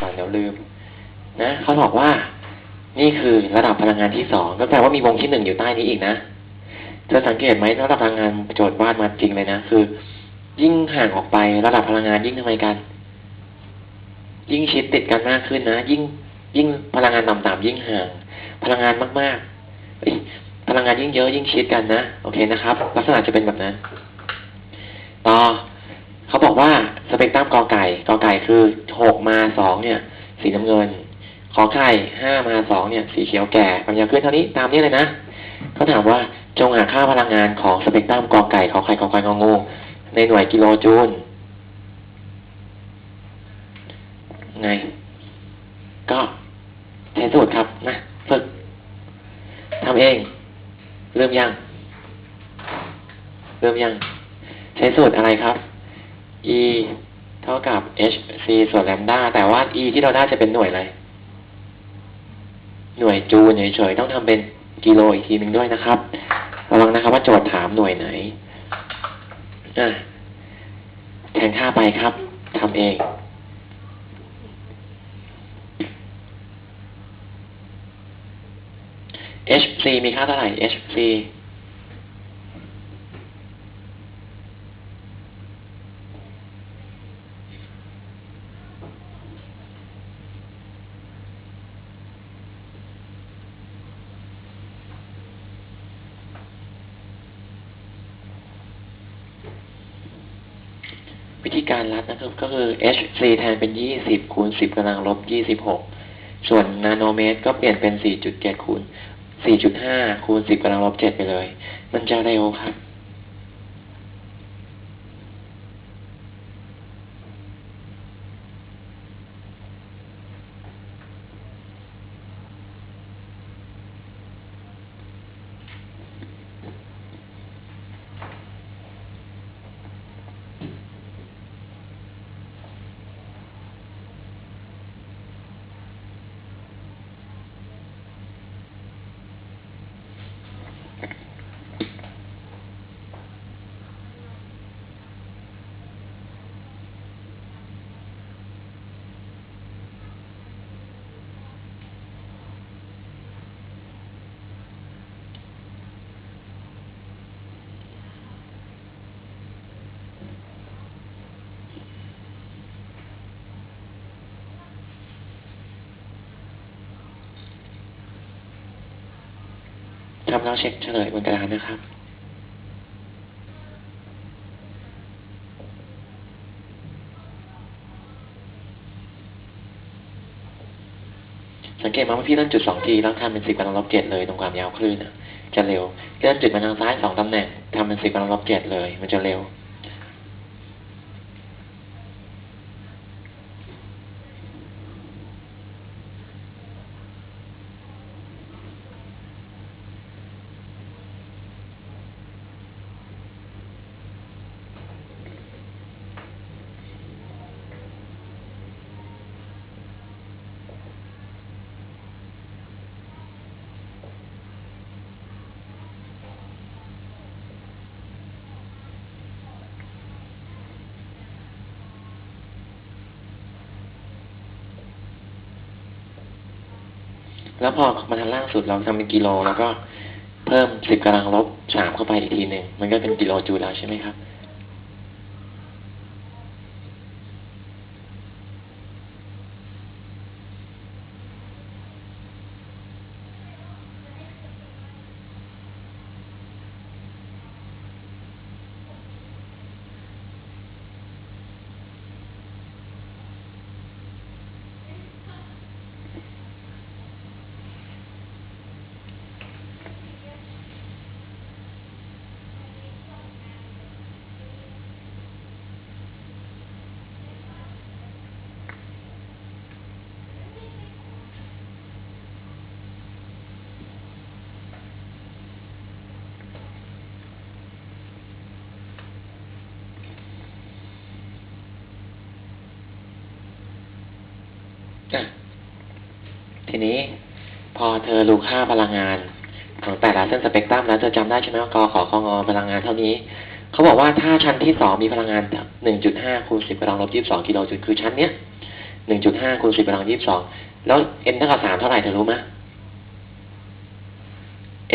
ก่อนเดี๋ยวลืม นะเขาบอกว่า นี่คือระดับพลังงานที่สองก็แปลว่ามีวงที่หนึ่งอยู่ใต้นี้อีกนะเธอสังเกตไหมระดับพลังงานโจทย์วาดมาจริงเลยนะคือ ยิ่งห่างออกไประดับพลังงานยิ่งทำไมกัน ยิ่งชิดติดกันมากขึ้นนะยิ่ง ยิ่งพลังงานต่ำๆยิ่งห่าง พลังงานมากๆพลังงานยิ่งเยอะยิ่งชิดกันนะโอเคนะครับ ลักษณะจะเป็นแบบนั้น ต่อเขาบอกว่า สเปกตรัมกอไก่กอไก่คือหกมาสองเนี่ย สีน้ำเงิน ขอไข่ห้ามาสองเนี่ย สีเขียวแก่ความยาขึ้นเท่านี้ตามนี้เลยนะเขาถามว่าจงหาค่าพลังงานของสเปกตรัมกอไก่ขอไข่ขอไข่งองูในหน่วยกิโลจูลไง ก็ใช้สูตรครับนะฝึกทำเอง เริ่มยัง เริ่มยัง ใช้สูตรอะไรครับ e เท่ากับ h c ส่วนแลมด้าแต่ว่า e ที่เราได้จะเป็นหน่วยอะไร หน่วยจูลเฉยๆต้องทำเป็นกิโลอีกทีหนึ่งด้วยนะครับระวังนะครับว่าโจทย์ถามหน่วยไหนอะแทนค่าไปครับทำเอง hc มีค่าเท่าไหร่ hc วิธีการรัดนะครับก็คือ hc แทนเป็น 20 คูณ 10กำลังลบ 26 ส่วนนาโนเมตรก็เปลี่ยนเป็น 4.7 คูณ 4.5 คูณ 10กำลังลบ 7 ไปเลย มันจะเร็วครับ ทำแล้วเช็คเฉลยบนกระดานนะครับสังเกตมาว่าพี่เลื่อนจุดสองทีแล้วทำเป็นสิบกำลังลบเจ็ดเลยตรงความยาวคลื่นนะจะเร็วเลื่อนจุดมาทางซ้ายสองตำแหน่งทำเป็นสิบกำลังลบเจ็ดเลย มันจะเร็ว แล้วพอมาทางล่างสุดเราทำเป็นกิโล แล้วก็เพิ่มสิบกำลังลบสามเข้าไปอีกทีหนึ่งมันก็เป็นกิโลจูลแล้วใช่ไหมครับ อะที นี้ พอเธอรู้ค่าพลังงานของแต่ละเส้นสเปกตรัมแล้วเธอจำได้ใช่ไหมว่ากอขอคองอพลังงานเท่านี้ เขาบอกว่าถ้าชั้นที่สองมีพลังงาน1.5คูณ10กำลังลบ22กิโลจูลคือชั้นเนี้ยหนึ่งจุดห้าคูณสิบกำลังยี่สิบสองแล้ว n เท่ากับสามเท่าไหร่เธอรู้ไหม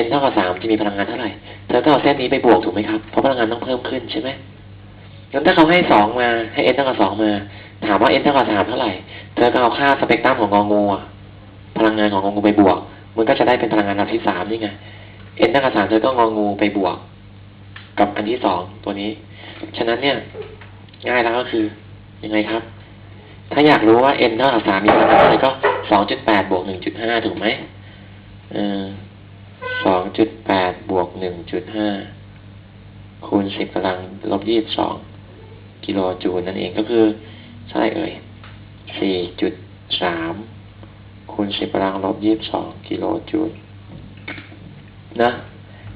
n เท่ากับสามจะมีพลังงานเท่าไหร่ เธอก็เอาเส้นนี้ไปบวกถูกไหมครับ เพราะพลังงานต้องเพิ่มขึ้นใช่ไหมงั้นถ้าเขาให้สองมาให้ n เท่ากับสองมา ถามว่า n เท่ากับสามเท่าไหร่ เธอก็เอาค่าสเปกตรัมของงองูอะ พลังงานของงองูไปบวก มันก็จะได้เป็นพลังงานระดับที่สามนี่ไง n เท่ากับสามเธอก็งองูไปบวก กับอันที่สองตัวนี้ ฉะนั้นเนี่ย ง่ายแล้วก็คือยังไงครับ ถ้าอยากรู้ว่า n เท่ากับสามมีพลังงานเท่าไรก็สองจุดแปดบวกหนึ่งจุดห้าถูกไหมเออสองจุดแปดบวกหนึ่งจุดห้าคูณสิบกำลังลบยี่สิบสองกิโลจูลนั่นเองก็คือเท่าไหร่เอ่ยสี่จุดสาม คูณสิบกำลังลบยี่สิบสองกิโลจูลนะ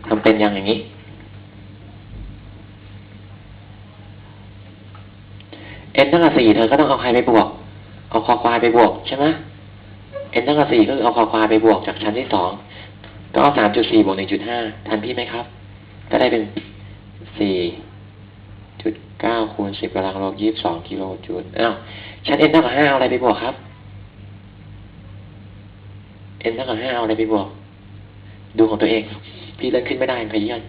ทำเป็นอย่างอย่างนี้ n เท่ากับสี่เธอก็ต้องเอาใครไปบวก เอาคอควายไปบวกใช่ไหม n เท่ากับสี่ก็คือเอาคอควายไปบวกจากชั้นที่สองก็เอาสามจุดสี่บวกหนึ่งจุดห้าทันพี่ไหมครับ ก็ได้เป็นสี่จุดเก้าคูณสิบกำลังลบยี่สิบสองกิโลจูลอ้าวชั้น n เท่ากับห้าเอาอะไรไปบวกครับ n เท่ากับห้าเอาอะไรไปบวก ดูของตัวเอง พี่เลื่อนขึ้นไม่ได้ขยี้น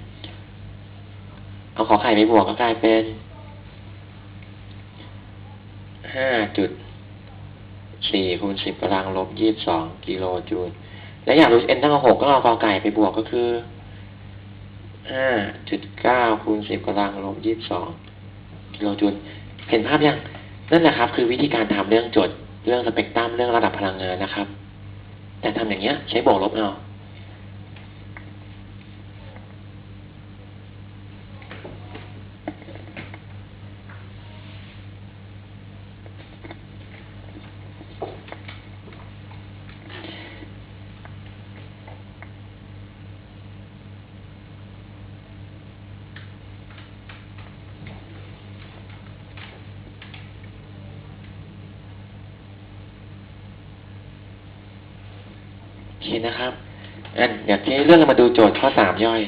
เอาขอไข่ไปบวกก็กลายเป็นห้าจุดสี่คูณสิบกำลังลบยี่สิบสองกิโลจูล และอยากรู้ n เท่ากับหกก็เอากอไก่ไปบวกก็คือห้าจุดเก้าคูณสิบกำลังลบยี่สิบสองกิโลจูล เห็นภาพยัง นั่นแหละครับ คือวิธีการทำเรื่องจทย์เรื่องสเปกตรัมเรื่องระดับพลังงานนะครับ แต่ทำอย่างเงี้ยใช้บวกลบเอา โอเคนะครับอันเดี๋ยวทีนี้เรื่องเรามาดูโจท ย่อย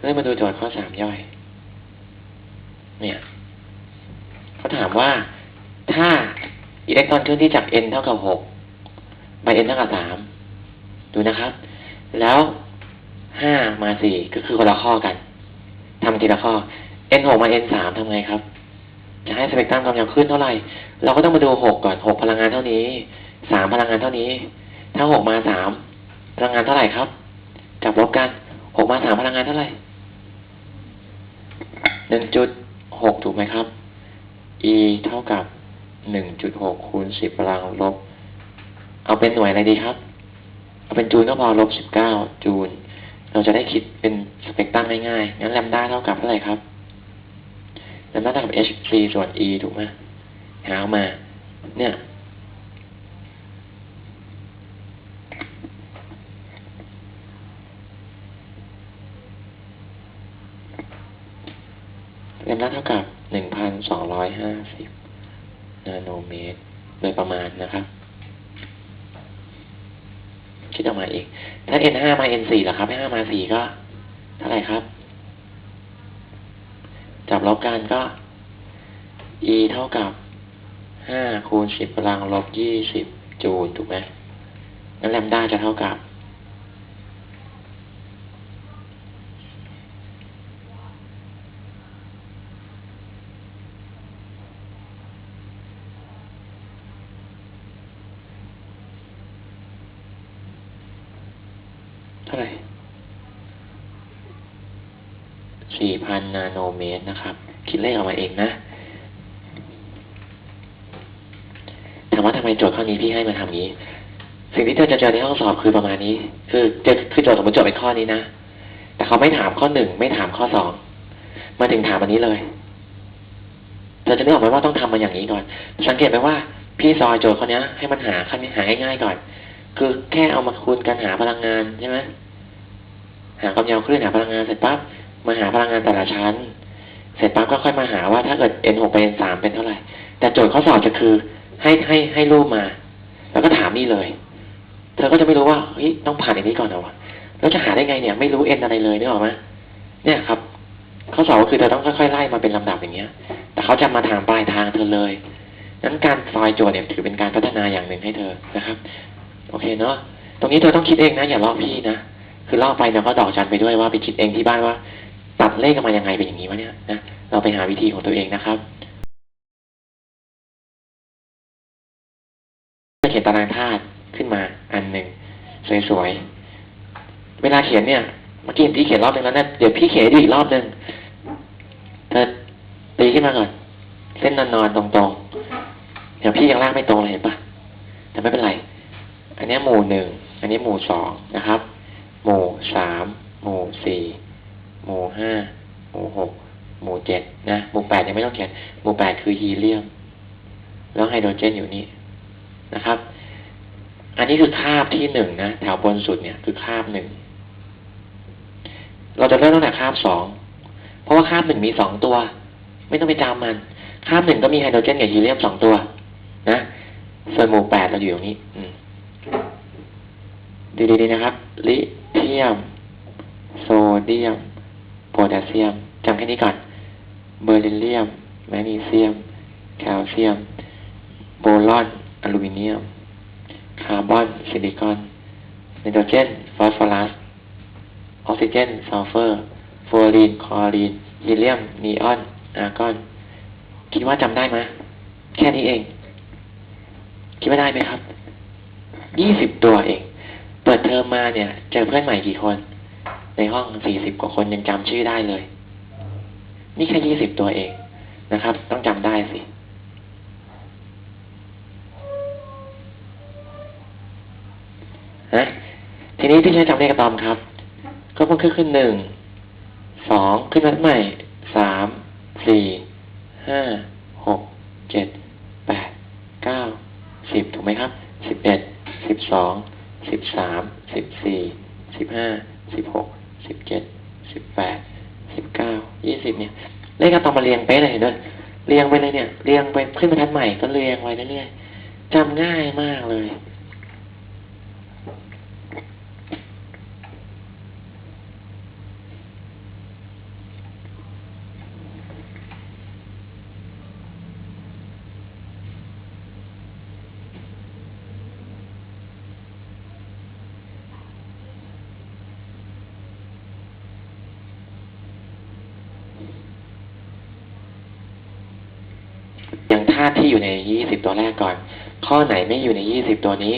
เริ่มมาดูโจทย์ข้อสามย่อย เนี่ยเขาถามว่าถ้าอิเล็กตรอนเคลื่อนที่จาก n เท่ากับหกไป n เท่ากับสามดูนะครับ แล้วห้ามาสี่ก็คือคนละข้อกันทำทีละข้อ n หกมา n สามทำไงครับจะให้สเปกตรัมความยาวขึ้นเท่าไหร่ เราก็ต้องมาดูหกก่อนหกพลังงานเท่านี้สามพลังงานเท่านี้ ถ้าหกมาสามพลังงานเท่าไหร่ครับจับลบกันหกมาสามพลังงานเท่าไหร่หนึ่งจุด หกถูกไหมครับ e เท่ากับหนึ่งจุดหกคูณสิบพลังลบ เอาเป็นหน่วยอะไรดีครับ เอาเป็นจูลก็พอลบสิบเก้าจูล เราจะได้คิดเป็นสเปกตรัมง่ายๆงั้นแลมด้าเท่ากับเท่าไหร่ครับแลมด้าเท่ากับ h c ส่วน e ถูกไหมหาออกมา เนี่ย แลมด้าเท่ากับหนึ่งพันสองร้อยห้าสิบนาโนเมตร โดยประมาณนะครับ คิดออกมาอีก ถ้า n ห้ามา n สี่ล่ะครับห้ามาสี่ก็ เท่าไหร่ครับ จับลบกันก็ e เท่ากับห้าคูณสิบพลังลบยี่สิบจูลถูกไหมงั้นแลมด้าจะเท่ากับ เท่าไหร่ สี่ พันนาโนเมตรนะครับ คิดเลขออกมาเองนะ ถามว่าทำไมโจทย์ข้อนี้พี่ให้มาทำอย่างนี้ สิ่งที่เธอจะเจอในห้องสอบคือประมาณนี้ คือจอคือโจทย์สมมติโจทย์เป็นข้อนี้นะ แต่เขาไม่ถามข้อหนึ่งไม่ถามข้อสองมาถึงถามอันนี้เลยเธอจะนึกออกไหมว่าต้องทำมาอย่างนี้ก่อน สังเกตไหมว่าพี่ซอยโจทย์ข้อนี้ให้มันหาขั้นหาง่ายๆก่อน คือแค่เอามาคูณกันหาพลังงานใช่ไหมหาความยาวคลื่นหาพลังงานเสร็จปั๊บ มาหาพลังงานแต่ละชั้น เสร็จปั๊บก็ค่อยมาหาว่าถ้าเกิด n หกไป n สามเป็นเท่าไหร่ แต่โจทย์ข้อสอบจะคือให้ให้ให้รูปมา แล้วก็ถามนี่เลย เธอก็จะไม่รู้ว่าเฮ้ยต้องผ่านอย่างนี้ก่อนเหรอวะแล้วจะหาได้ไงเนี่ย ไม่รู้ n อะไรเลยนึกออกไหมเนี่ยครับ ข้อสอบก็คือเธอต้องค่อยๆไล่มาเป็นลำดับอย่างเงี้ย แต่เขาจะมาถามปลายทางเธอเลยนั้นการซอยโจทย์เนี่ยถือเป็นการพัฒนาอย่างหนึ่งให้เธอนะครับ โอเคเนาะตรงนี้เธอต้องคิดเองนะอย่าลอกพี่นะคือลอกไปแล้วก็ดอกจันไปด้วยว่าไปคิดเองที่บ้านว่า ตัดเลขกันมายังไงเป็นอย่างนี้วะเนี่ยนะเราไปหาวิธีของตัวเองนะครับเขียนตารางธาตุขึ้นมาอันหนึ่งสวยๆเวลาเขียนเนี่ยเมื่อกี้พี่เขียนรอบหนึ่งแล้วนะเดี๋ยวพี่เขียนดูอีกรอบหนึ่งเธอตีขึ้นมาก่อนเส้นนอนๆตรงๆเดี๋ยวพี่ยังลากไม่ตรงเลยเห็นปะแต่ไม่เป็นไร อันนี้หมู่หนึ่งอันนี้หมู่สองนะครับ หมู่สามหมู่สี่ หมู่ห้าหมู่หกหมู่เจ็ดนะ หมู่แปดยังไม่ต้องเขียน หมู่แปดคือฮีเลียม แล้วไฮโดรเจนอยู่นี่นะครับ อันนี้คือคาบที่หนึ่งนะแถวบนสุดเนี่ยคือคาบหนึ่ง เราจะเริ่มตั้งแต่คาบสอง เพราะว่าคาบหนึ่งมีสองตัว ไม่ต้องไปจำมัน คาบหนึ่งก็มีไฮโดรเจนกับฮีเลียมสองตัว นะส่วนหมู่แปดเราอยู่ตรงนี้ อืมดีๆนะครับ ลิเทียม โซเดียม แทสเซียมจำแค่นี้ก่อนเบอร์ลิเลียม แมกนีเซียม แคลเซียม โบลอน อลูมิเนียม คาร์บอน ซิลิคอนไนโตรเจน ฟอสฟอรัส ออกซิเจน ซัลเฟอร์ ฟลูออรีน คลอรีน ฮีเลียม นีออน อาร์กอน คิดว่าจำได้ไหมแค่นี้เอง คิดว่าได้ไหมครับ ยี่สิบตัวเอง เปิดเทอมมาเนี่ย เจอเพื่อนใหม่กี่คน ในห้องสี่สิบกว่าคนยังจำชื่อได้เลย นี่แค่ยี่สิบตัวเองนะครับ ต้องจำได้สิ ฮะ ทีนี้พี่ใช้จำเลขอะตอมครับ ก็เพิ่มขึ้นขึ้นหนึ่ง สอง ขึ้นมาใหม่ สาม สี่ ห้า หก เจ็ด แปด เก้า สิบถูกไหมครับ สิบเอ็ด สิบสอง สิบสาม สิบสี่ สิบห้า สิบหก สิบเจ็ดสิบแปดสิบเก้ายี่สิบเนี่ย เลขอะตอมมาเรียงไปเลยเห็นด้วยเรียงไปเลยเนี่ย เรียงไปขึ้นบรรทัดใหม่ก็เรียงไว้เรื่อยๆจำง่ายมากเลย อย่างธาตุที่อยู่ในยี่สิบตัวแรกก่อน ข้อไหนไม่อยู่ในยี่สิบตัวนี้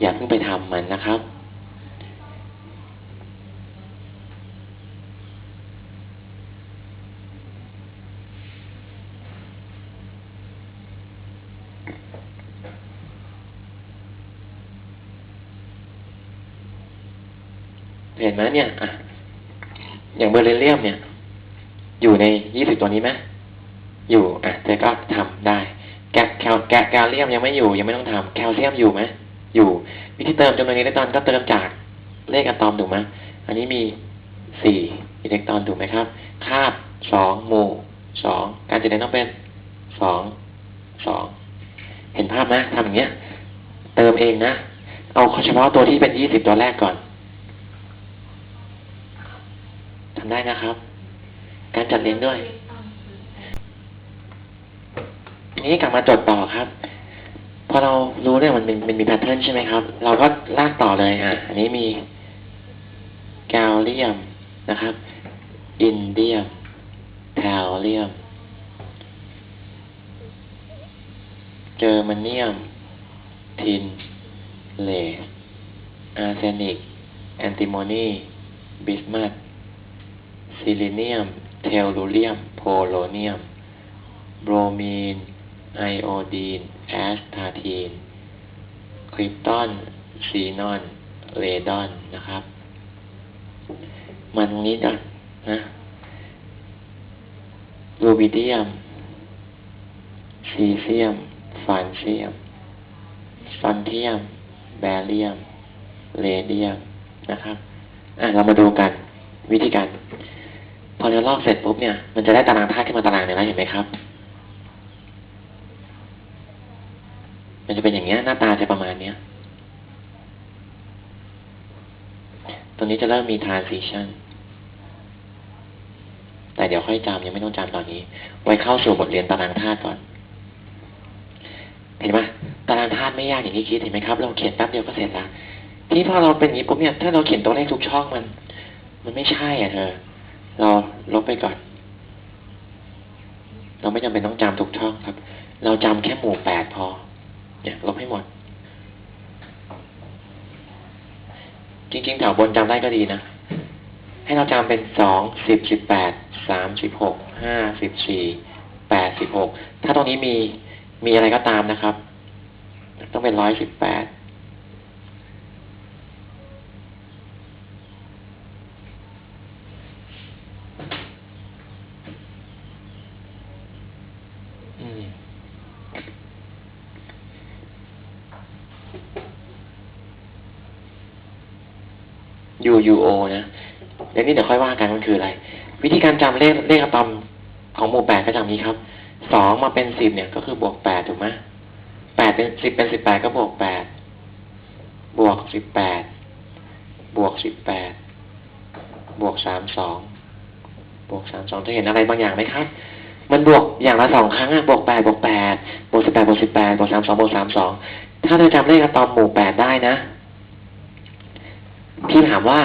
อย่าเพิ่งไปทำมันนะครับเห็นไหมเนี่ยอะอย่างเบอร์เรเลียมเนี่ย อยู่ในยี่สิบตัวนี้ไหมอยู่อะ ธอก็ทำได้ แกะแคลแกะแคลเซียมยังไม่อยู่ ยังไม่ต้องทำแคลเซียมอยู่ไหมอยู่ วิธีเติมจำนวนอิเล็กตรอนก็เติมจากเลขอะตอมถูกไหมอันนี้มีสี่อิเล็กตรอนถูกไหมครับคาบสองหมู่สองการจะได้ต้องเป็นสองสองเห็นภาพไหมทำอย่างเงี้ย เติมเองนะ เอาเฉพาะตัวที่เป็นยี่สิบตัวแรกก่อนทำได้นะครับ การจัดเรียงด้วย ทีนี้กลับมาจดต่อครับ พอเรารู้เนี่ยมันเป็นมันมีแพทเทิร์นใช่ไหมครับ เราก็ลากต่อเลยอะ อันนี้มีแกลเลียมนะครับ อินเดียมแทลเลียม เจอร์มาเนียม ทิน เลสอาร์เซนิก แอนติโมนี บิสมัตซิลิเนียม เทลลูเรียม โพโลเนียม โบรมีน ไอโอดีน แอสทาทีน คริปตอน ซีนอน เรดอนนะครับ มันตรงนี้ก่อนนะรูบิเดียม ซีเซียม ฟานเซียมสตอนเทียม แบเรียม เรเดียมนะครับ อะเรามาดูกัน วิธีการ พอเราลอกเสร็จปุ๊บเนี่ย มันจะได้ตารางธาตุขึ้นมาตารางหนึงแล้วเห็นไหมครับ มันจะเป็นอย่างเงี้ยหน้าตาจะประมาณเนี้ยตรงนี้จะเริ่มมี transition แต่เดี๋ยวค่อยจำยังไม่ต้องจำตอนนี้ ไว้เข้าสู่บทเรียนตารางธาตุก่อน เห็นไหมตารางธาตุไม่ยากอย่างที่คิดเห็นไหมครับ เราเขียนแป๊บเดียวก็เสร็จละทีนี้พอเราเป็นอย่างนี้ปุ๊บเนี่ยถ้าเราเขียนตัวเลขทุกช่องมัน มันไม่ใช่อะเธอ เราลบไปก่อน เราไม่จำเป็นต้องจำทุกช่องครับ เราจำแค่หมู่แปดพอ เนี่ยลบให้หมด จริง ๆ แถวบนจำได้ก็ดีนะ ให้เราจำเป็นสองสิบสิบแปดสามสิบหกห้าสิบสี่แปดสิบหกถ้าตรงนี้มีมีอะไรก็ตามนะครับ ต้องเป็นร้อยสิบแปดอืม U U O นะเดี๋ยว นี้เดี๋ยวค่อยว่ากันมันคืออะไร วิธีการจำเลขเลขอะตอมของหมู่แปดก็จำนี้ครับสองมาเป็นสิบเนี่ยก็คือบวกแปดถูกไหมแปดเป็นสิบเป็นสิบแปดก็บวกแปดบวกสิบแปดบวกสิบแปดบวกสามสองบวกสามสองจะเห็นอะไรบางอย่างไหมครับ มันบวกอย่างละสองครั้งอะบวกแปดบวกแปดบวกสิบแปดบวกสิบแปดบวกสามสองบวกสามสองถ้าเราจำเลขอะตอมหมู่แปดได้นะ พี่ถามว่า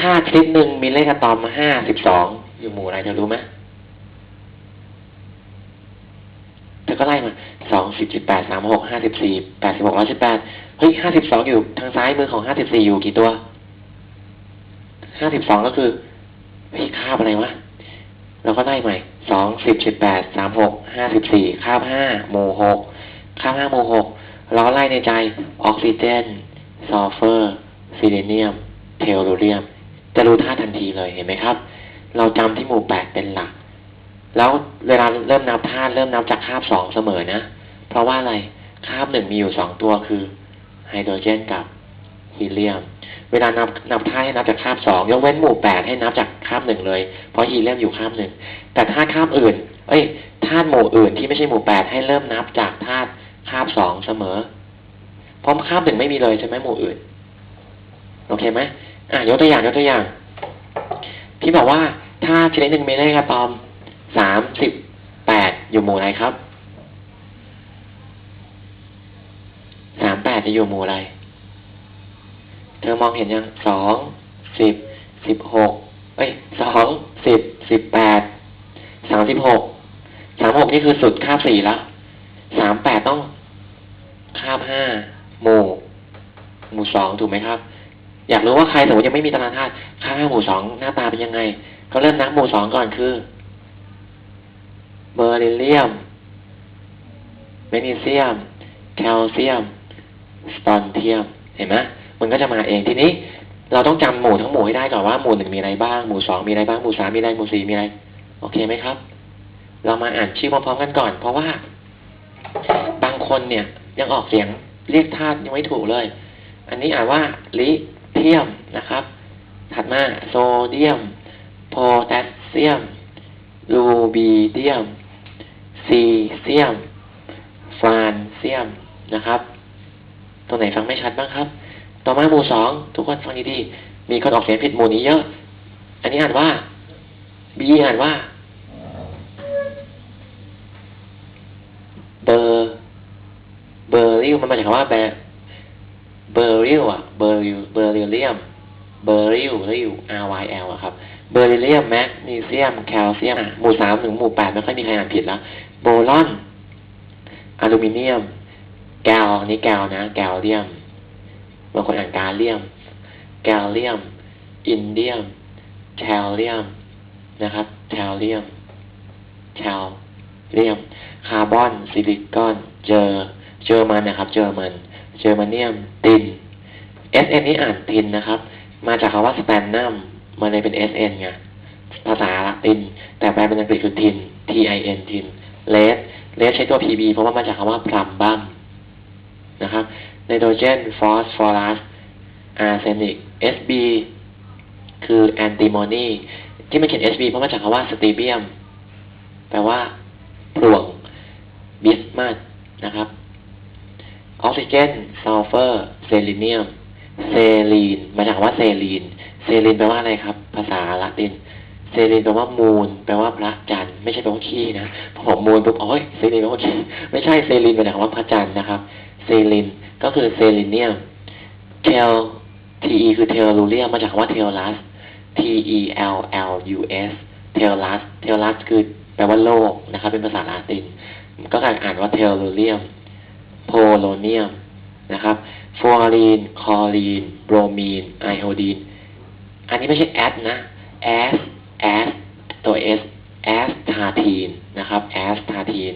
ถ้าคลิปหนึ่งมีเลขอะตอมห้าสิบสองอยู่หมู่อะไรเธอรู้ไหมเธอก็ไล่มาสองสิบสิบแปดสามหกห้าสิบสี่แปดสิบหกร้อยสิบแปดเฮ้ยห้าสิบสองอยู่ทางซ้ายมือของห้าสิบสี่อยู่กี่ตัวห้าสิบสองก็คือเฮ้ยคาบอะไรวะเราก็ไล่ใหม่สองสิบสิบแปดสามหกห้าสิบสี่คาบห้าหมู่หกคาบห้าหมู่หกเราไล่ในใจออกซิเจนซัลเฟอร์ซิลิเนียม เทลโรเรียม จะรู้ท่าทันทีเลยเห็นไหมครับ เราจำที่หมู่แปดเป็นหลัก แล้วเวลาเริ่มนับธาตุเริ่มนับจากคาบสองเสมอนะ เพราะว่าอะไรคาบหนึ่งมีอยู่สองตัวคือไฮโดรเจนกับฮีเลียม เวลานับนับธาตุให้นับจากคาบสองยกเว้นหมู่แปดให้นับจากคาบหนึ่งเลย เพราะฮีเลียมอยู่คาบหนึ่งแต่ธาตุคาบอื่น เอ้ยธาตุหมู่อื่นที่ไม่ใช่หมู่แปดให้เริ่มนับจากธาตุคาบสองเสมอ เพราะคาบหนึ่งไม่มีเลยใช่ไหมหมู่อื่น โอเคไหม อะยกตัวอย่างยกตัวอย่างที่บอกว่าถ้าชนิดหนึ่งมีเลขอะตอมสามสิบแปดอยู่หมู่อะไรครับสามแปดจะอยู่หมู่อะไร เธอมองเห็นยังสองสิบสิบหกเอ้ยสองสิบสิบแปดสามสิบหกสามหกนี่คือสุดคาบสี่แล้วสามแปดต้องคาบห้าหมู่ หมู่สองถูกไหมครับ อยากรู้ว่าใครสมมติยังไม่มีตารางธาตุค่าหมู่สองหน้าตาเป็นยังไงก็เริ่มนับหมู่สองก่อนคือเบอร์ลิเลียมแมกนีเซียม แคลเซียม สตอนเทียม เห็นไหมมันก็จะมาเองทีนี้ เราต้องจำหมู่ทั้งหมู่ให้ได้ก่อนว่าหมู่หนึ่งมีอะไรบ้าง หมู่สองมีอะไรบ้าง หมู่สามมีอะไร หมู่สี่มีอะไร โอเคไหมครับ เรามาอ่านชื่อพร้อมๆกันก่อน เพราะว่า บางคนเนี่ยยังออกเสียงเรียกธาตุยังไม่ถูกเลย อันนี้อ่านว่าลิ เทียมนะครับ ถัดมาโซเดียม โพแทสเซียมลูบีเดียม ซีเซียม ฟานเซียมนะครับตัวไหนฟังไม่ชัดบ้างครับ ต่อมาหมู่สองทุกคนฟังดีๆ มีคนออกเสียงผิดหมู่นี้เยอะ อันนี้อ่านว่าบีอ่านว่าเบอร์เบอร์ริวมันมาจากคำว่าแบ เบอร์ริวอะเบอร์ริวเบอร์ริเลียมเบอร์ริวริว R Y L อะครับเบอร์ริเลียมแมกนีเซียมแคลเซียมหมู่สามถึงหมู่แปดไม่ค่อยมีใครอ่านผิดแล้วโบลอนอลูมิเนียม แกลนนี้แกลนะ แกลเลียมบางคนอ่านกาเลียม แกลเลียม อินเดียมแคลเลียมนะครับแคลเลียมแคลเลียม คาร์บอนซิลิคอน เจอ เจอมันนะครับ เจอมัน เจอมาเนียมติน SN นี่อ่านตินนะครับ มาจากคำว่าสแตนนัมมันเลยเป็น SN ไงภาษาละติน แต่แปลเป็นอังกฤษคือทิน T I N ทินเลสเลสใช้ตัว PB เพราะว่ามาจากคำว่าพลัมบัมนะครับไนโตรเจนฟอสฟอรัส arsenic Sb คือ antimony ที่มันเขียน Sb เพราะมาจากคำว่า strontium แปลว่าพลวงบิสมาสนะครับ ออกซิเจนซัลเฟอร์เซลิเนียมเซลีนมาจากคำว่าเซลีน เซลีนแปลว่าอะไรครับ ภาษาละติน เซลีนแปลว่ามูล แปลว่าพระจันทร์ไม่ใช่แปลว่าขี้นะพอผมมูลปุ๊บโอ้ยเซลีนแปลว่าขี้ไม่ใช่เซลีนมาจากคำว่าพระจันทร์นะครับ เซลินก็คือเซลิเนียมเทล Te คือเทลลูเรียมมาจากคำว่าเทลลัส T E L L U S เทลลัส เทลลัสคือแปลว่าโลกนะครับ เป็นภาษาลาติน ก็การอ่านว่าเทลลูเรียม โพโลเนียมนะครับฟูออรีน คลอรีน โบรมีน ไอโอดีน อันนี้ไม่ใช่แอดนะแอสแอสตัว S แอสทาทีนนะครับแอสทาทีน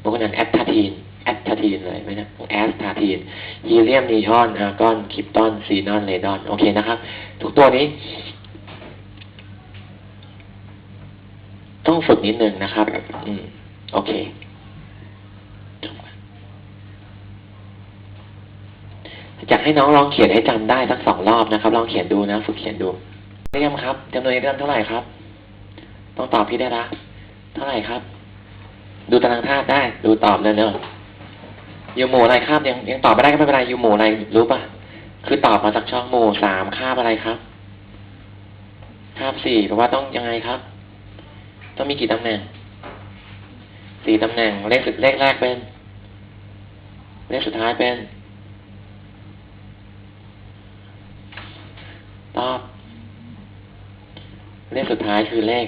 บางคนอ่านแอสทาทีนแอสทาทีนเลยไหมนะแอสทาทีนฮีเลียมนีออนอาร์กอนคริปตอนซีนอนเรดอนโอเคนะครับ ทุกตัวนี้ ต้องฝึกนิดนึงนะครับ อืม โอเคจบก่อน อยากให้น้องลองเขียนให้จำได้สักสองรอบนะครับ ลองเขียนดูนะฝึกเขียนดูเรียมครับจำนวนเรียมเท่าไหร่ครับ ต้องตอบพี่ได้ละเท่าไหร่ครับ ดูตารางธาตุได้ ดูตอบเลยเนอะอยู่หมู่อะไรครับยังยังตอบไม่ได้ก็ไม่เป็นไรอยู่หมู่อะไรรู้ปะคือตอบมาจากช่องหมู่สามคาบอะไรครับคาบสี่แปลว่าต้องยังไงครับ ต้องมีกี่ตำแหน่งสี่ตำแหน่งเลขสุดเลขแรกเป็น เลขสุดท้ายเป็น ตอบ เลขสุดท้ายคือเลข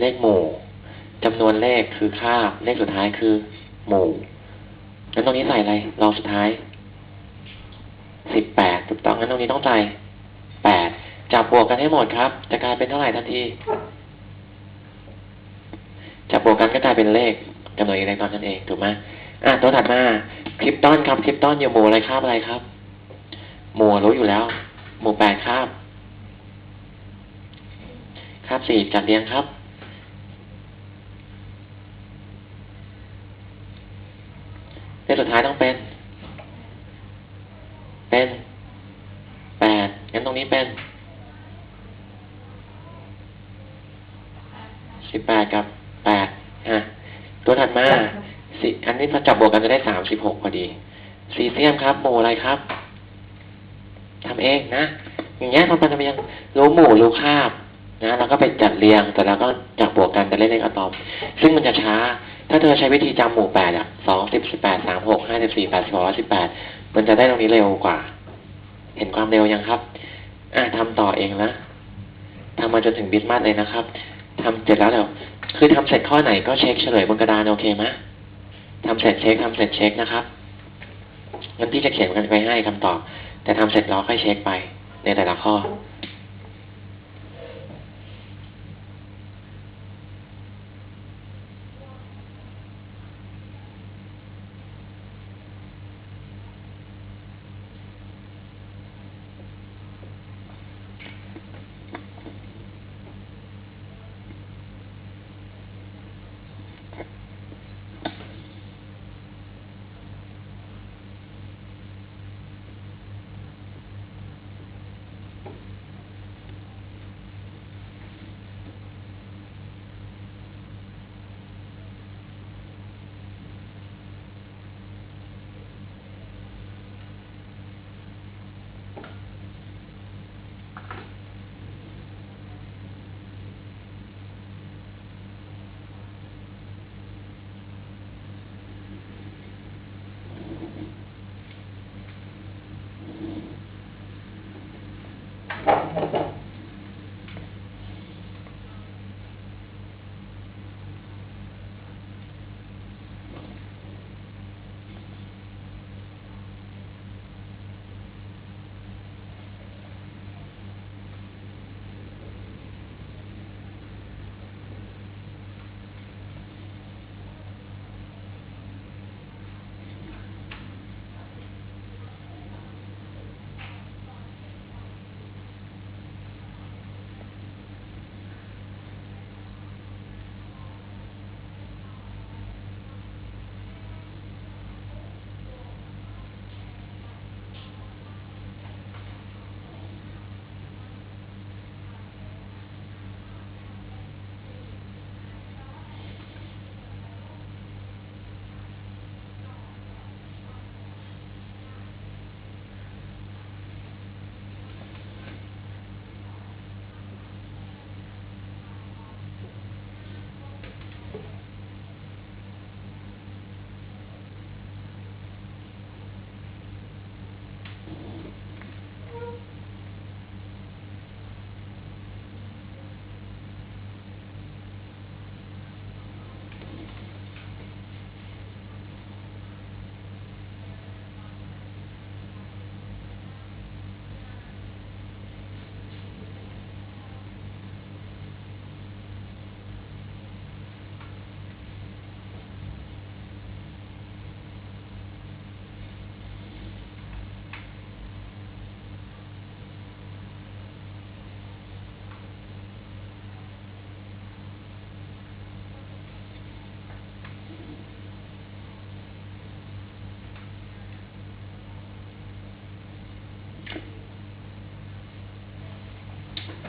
เลขหมู่จำนวนเลขคือคาบ เลขสุดท้ายคือ หมู่งั้นตรงนี้ใส่อะไรรองสุดท้ายสิบแปดถูกต้องงั้นตรงนี้ต้องใส่แปดจับบวกกันให้หมดครับ จะกลายเป็นเท่าไหร่ทันทีจับบวกกันก็กลายเป็นเลขจำนวนอิเล็กตรอนนั่นเองถูกไหมอะตัวถัดมาคริปตอนครับคริปตอนอยู่หมู่อะไรคาบอะไรครับ หมู่รู้อยู่แล้ว หมู่แปดคาบคาบสี่จัดเรียงครับเลขสุดท้ายต้องเป็น เป็นแปดงั้นตรงนี้เป็นสิบแปดกับแปดฮะตัวถัดมาสิอันนี้พอจับบวกกันจะได้สามสิบหกพอดีซีเซียมครับหมู่อะไรครับทำ เองนะอย่างเงี้ยพอมันจะยังรู้หมู่รู้คาบนะแล้วก็ไปจัดเรียงแต่แล้วก็จับบวกกันจะเล่นเลขอะตอม ซึ่งมันจะช้า ถ้าเธอใช้วิธีจำหมู่แปดอะสองสิบสิบแปดสามหกห้าสิบสี่แปดสิบหกสิบแปดมันจะได้ตรงนี้เร็วกว่า เห็นความเร็วยังครับ อะทำต่อเองนะทำมาจนถึงบิสมาร์เลยนะครับทำเสร็จแล้วเดี๋ยวคือทำเสร็จข้อไหนก็เช็คเฉลยบนกระดานโอเคไหมทำเสร็จเช็คทำเสร็จเช็คนะครับงั้นพี่จะเขียนกันไว้ให้คำตอบ แต่ทำเสร็จเราค่อยเช็คไปในแต่ละข้อ